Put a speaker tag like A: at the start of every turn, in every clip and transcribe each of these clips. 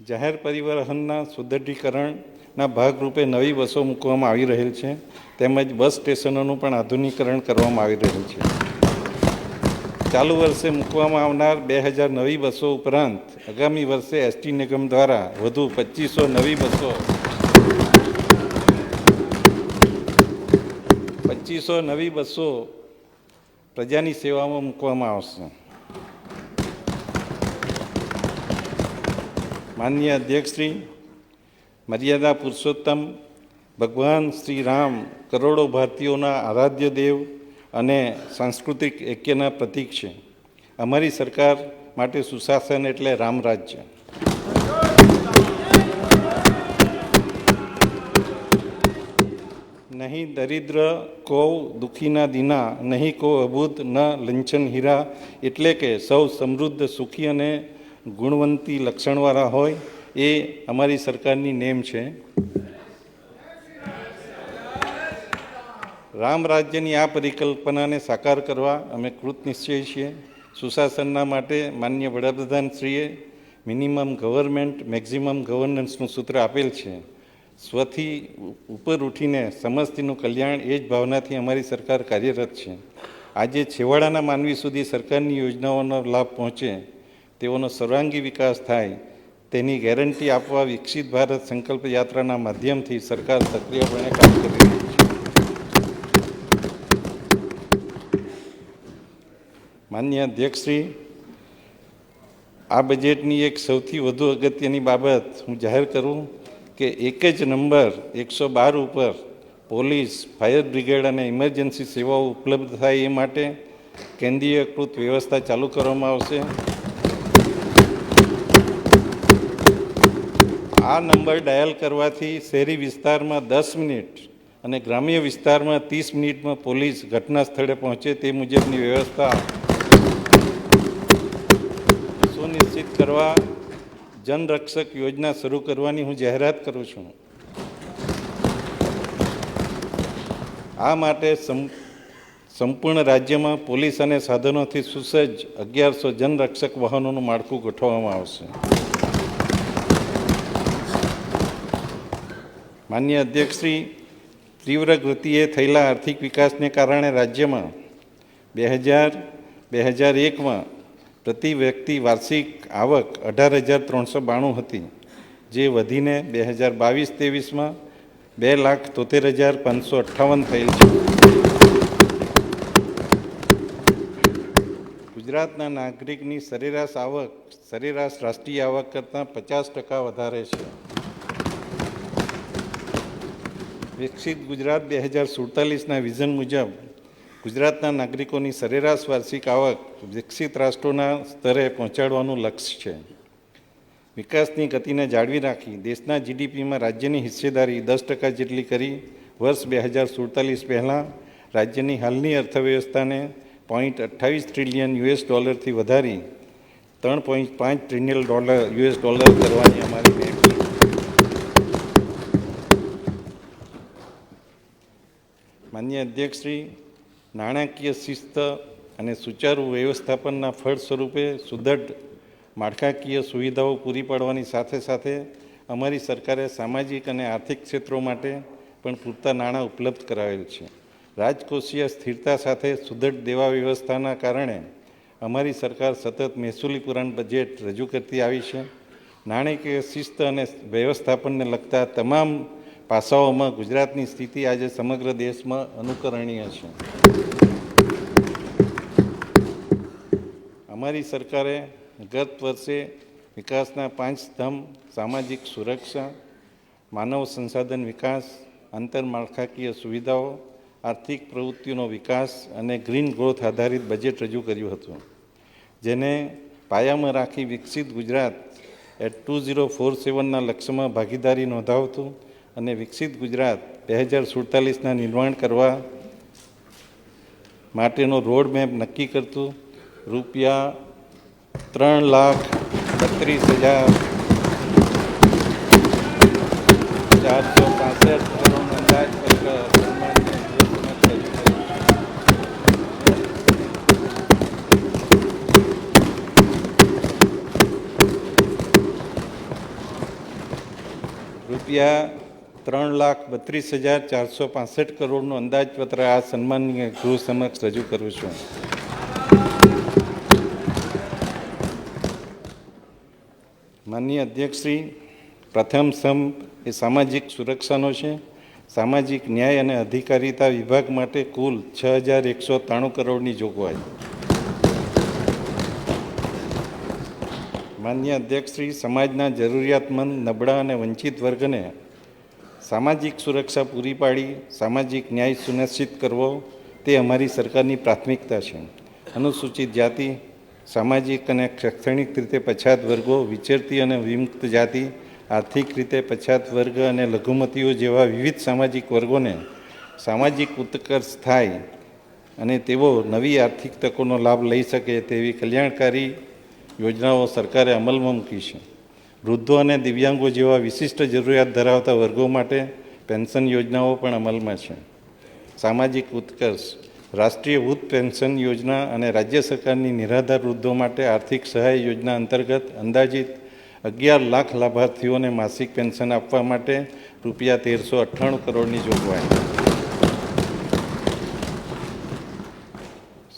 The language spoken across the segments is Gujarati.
A: જાહેર પરિવહનના સુદ્રઢીકરણના ભાગરૂપે નવી બસો મૂકવામાં આવી રહેલ છે. તેમજ બસ સ્ટેશનોનું પણ આધુનિકરણ કરવામાં આવી રહ્યું છે. ચાલુ વર્ષે મૂકવામાં આવનાર બે હજાર નવી બસો ઉપરાંત આગામી વર્ષે એસટી નિગમ દ્વારા વધુ પચીસો નવી બસો, પચીસો નવી બસો પ્રજાની સેવામાં મૂકવામાં આવશે. માનનીય અધ્યક્ષશ્રી, મર્યાદા પુરુષોત્તમ, ભગવાન શ્રી રામ, કરોડો ભારતીયોના આરાધ્ય દેવ અને સાંસ્કૃતિક ઐક્યના પ્રતીક છે. અમારી સરકાર માટે સુશાસન એટલે રામ રાજ્ય. નહીં દરિદ્ર, કૌ દુઃખીના દીના, નહીં કો અભૂત, ન લંચન હીરા, એટલે કે સૌ સમૃદ્ધ, સુખી અને ગુણવંતી લક્ષણવાળા હોય એ અમારી સરકારની નેમ છે. રામ રાજ્યની આ પરિકલ્પનાને સાકાર કરવા અમે કૃત નિશ્ચય છીએ. સુશાસનના માટે માન્ય વડાપ્રધાનશ્રીએ મિનિમમ ગવર્મેન્ટ મેક્ઝિમમ ગવર્નન્સનું સૂત્ર આપેલ છે. સ્વથી ઉપર ઉઠીને સમસ્તીનું કલ્યાણ એ જ ભાવનાથી અમારી સરકાર કાર્યરત છે. આજે છેવાડાના માનવી સુધી સરકારની યોજનાઓનો લાભ પહોંચે તેઓનો સર્વાંગી વિકાસ થાય, તેની ગેરંટી આપવા વિકસિત ભારત સંકલ્પ યાત્રાના માધ્યમથી સરકાર સક્રિયપણે કામ કરી રહી છે. માન્ય અધ્યક્ષશ્રી, આ બજેટની એક સૌથી વધુ અગત્યની બાબત હું જાહેર કરું કે એક જ નંબર એકસો બાર ઉપર પોલીસ, ફાયર બ્રિગેડ અને ઇમરજન્સી સેવાઓ ઉપલબ્ધ થાય એ માટે કેન્દ્રીયકૃત વ્યવસ્થા ચાલુ કરવામાં આવશે. આ નંબર ડાયલ કરવાથી શહેરી વિસ્તારમાં દસ મિનિટ અને ગ્રામ્ય વિસ્તારમાં ત્રીસ મિનિટમાં પોલીસ ઘટના સ્થળે પહોંચે તે મુજબની વ્યવસ્થા સુનિશ્ચિત કરવા જનરક્ષક યોજના શરૂ કરવાની હું જાહેરાત કરું છું. આ માટે સંપૂર્ણ રાજ્યમાં પોલીસ અને સાધનોથી સુસજ્જ અગિયારસો જનરક્ષક વાહનોનું માળખું ગોઠવવામાં આવશે. માન્ય અધ્યક્ષશ્રી તીવ્ર ગતિએ થયેલા આર્થિક વિકાસને કારણે રાજ્યમાં બે હજાર બે હજાર એકમાં પ્રતિ વ્યક્તિ વાર્ષિક આવક અઢાર હજાર ત્રણસો બાણું હતી, જે વધીને બે હજાર બાવીસ ત્રેવીસમાં બે લાખ તોતેર હજાર પાંચસો અઠ્ઠાવન થયેલ છે. ગુજરાતના નાગરિકની સરેરાશ આવક, સરેરાશ રાષ્ટ્રીય આવક કરતાં પચાસ ટકા વધારે છે. વિકસિત ગુજરાત બે હજાર સુડતાલીસના વિઝન મુજબ ગુજરાતના નાગરિકોની સરેરાશ વાર્ષિક આવક વિકસિત રાષ્ટ્રોના સ્તરે પહોંચાડવાનું લક્ષ્ય છે. વિકાસની ગતિને જાળવી રાખી દેશના જીડીપીમાં રાજ્યની હિસ્સેદારી દસ ટકા જેટલી કરી વર્ષ બે હજાર સુડતાલીસ પહેલાં રાજ્યની હાલની અર્થવ્યવસ્થાને પોઈન્ટ અઠ્ઠાવીસ ટ્રિલિયન યુએસ ડોલરથી વધારી ત્રણ પોઈન્ટ પાંચ ટ્રિલિયન ડોલર યુએસ ડોલર કરવાની અમારી નેમ છે માન્ય અધ્યક્ષશ્રી, નાણાકીય શિસ્ત અને સુચારુ વ્યવસ્થાપનના ફળ સ્વરૂપે સુદૃઢ માળખાકીય સુવિધાઓ પૂરી પાડવાની સાથે સાથે અમારી સરકારે સામાજિક અને આર્થિક ક્ષેત્રો માટે પણ પૂરતા નાણાં ઉપલબ્ધ કરાવેલ છે. રાજકોષીય સ્થિરતા સાથે સુદ્રઢ દેવા વ્યવસ્થાના કારણે અમારી સરકાર સતત મહેસૂલી પુરાણ બજેટ રજૂ કરતી આવી છે. નાણાકીય શિસ્ત અને વ્યવસ્થાપનને લગતા તમામ પાસાઓમાં ગુજરાતની સ્થિતિ આજે સમગ્ર દેશમાં અનુકરણીય છે. અમારી સરકારે ગત વર્ષે વિકાસના પાંચ સ્તંભ, સામાજિક સુરક્ષા, માનવ સંસાધન વિકાસ, આંતરમાળખાકીય સુવિધાઓ, આર્થિક પ્રવૃત્તિઓનો વિકાસ અને ગ્રીન ગ્રોથ આધારિત બજેટ રજૂ કર્યું હતું, જેને પાયામાં રાખી વિકસિત Gujarat at two zero four સેવનના લક્ષ્યમાં ભાગીદારી નોંધાવતું અને વિકસિત ગુજરાત બે હજાર સુડતાલીસના નિર્માણ કરવા માટેનો રોડ મેપ નક્કી કરતું રૂપિયા ત્રણ લાખ બત્રીસ હજાર ચારસો પાસઠ કરોડ અંદાજપત્ર. રૂપિયા ત્રણ લાખ બત્રીસ હજાર ચારસો પાસઠ કરોડનું અંદાજપત્ર આ સન્માનીય ગૃહ સમક્ષ રજૂ કરું છું. માનનીય અધ્યક્ષશ્રી, પ્રથમ સ્તંભ એ સામાજિક સુરક્ષાનો છે. સામાજિક ન્યાય અને અધિકારીતા વિભાગ માટે કુલ છ હજાર એકસો ત્રાણું કરોડની જોગવાઈ. માન્ય અધ્યક્ષશ્રી, સમાજના જરૂરિયાતમંદ, નબળા અને વંચિત વર્ગને સામાજિક સુરક્ષા પૂરી પાડી, સામાજિક ન્યાય સુનિશ્ચિત કરવો, તે અમારી સરકારની પ્રાથમિકતા છે. અનુસૂચિત જાતિ, સામાજિક અને શૈક્ષણિક રીતે પછાત વર્ગો, વિચરતી અને વિમુક્ત જાતિ, આર્થિક રીતે પછાત વર્ગ અને લઘુમતીઓ જેવા વિવિધ સામાજિક વર્ગોને સામાજિક ઉત્કર્ષ થાય અને તેઓ નવી આર્થિક તકોનો લાભ લઈ શકે તેવી કલ્યાણકારી યોજનાઓ સરકારે અમલમાં મૂકી છે. વૃદ્ધો અને દિવ્યાંગો જેવા વિશિષ્ટ જરૂરિયાત ધરાવતા વર્ગો માટે પેન્શન યોજનાઓ પણ અમલમાં છે. સામાજિક ઉત્કર્ષ, રાષ્ટ્રીય વૃદ્ધ પેન્શન યોજના અને રાજ્ય સરકારની નિરાધાર વૃદ્ધો માટે આર્થિક સહાય યોજના અંતર્ગત અંદાજિત અગિયાર લાખ લાભાર્થીઓને માસિક પેન્શન આપવા માટે રૂપિયા તેરસો અઠ્ઠાણું કરોડની જોગવાઈ.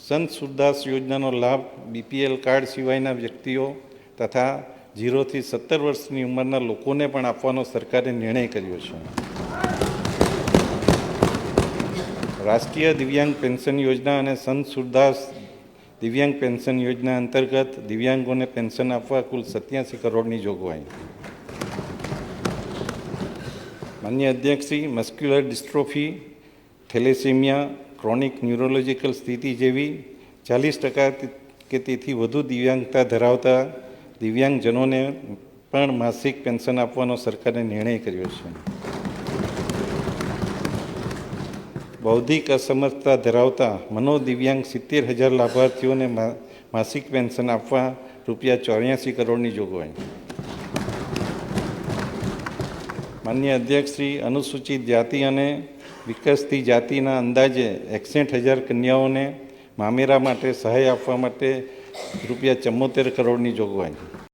A: સંત સુરદાસ યોજનાનો લાભ બીપીએલ કાર્ડ સિવાયના વ્યક્તિઓ તથા જીરોથી સત્તર વર્ષની ઉંમરના લોકોને પણ આપવાનો સરકારે નિર્ણય કર્યો છે. રાષ્ટ્રીય દિવ્યાંગ પેન્શન યોજના અને સંત સુરદાસ દિવ્યાંગ પેન્શન યોજના અંતર્ગત દિવ્યાંગોને પેન્શન આપવા કુલ સત્યાસી કરોડની જોગવાઈ. માન્ય અધ્યક્ષશ્રી muscular dystrophy, thalassemia, chronic neurological સ્થિતિ જેવી ચાલીસ ટકા કે તેથી વધુ દિવ્યાંગતા ધરાવતા દિવ્યાંગજનોને પણ માસિક પેન્શન આપવાનો સરકારે નિર્ણય કર્યો છે. બૌદ્ધિક અસમર્થતા ધરાવતા મનોદિવ્યાંગ સિત્તેર હજાર લાભાર્થીઓને માસિક પેન્શન આપવા રૂપિયા ચોર્યાસી કરોડની જોગવાઈ. માન્ય અધ્યક્ષશ્રી અનુસૂચિત જાતિ અને વિકસતી જાતિના અંદાજે એકસઠ હજાર કન્યાઓને મામેરા માટે સહાય આપવા માટે રૂપિયા ચુમ્મોતેર કરોડની જોગવાઈ.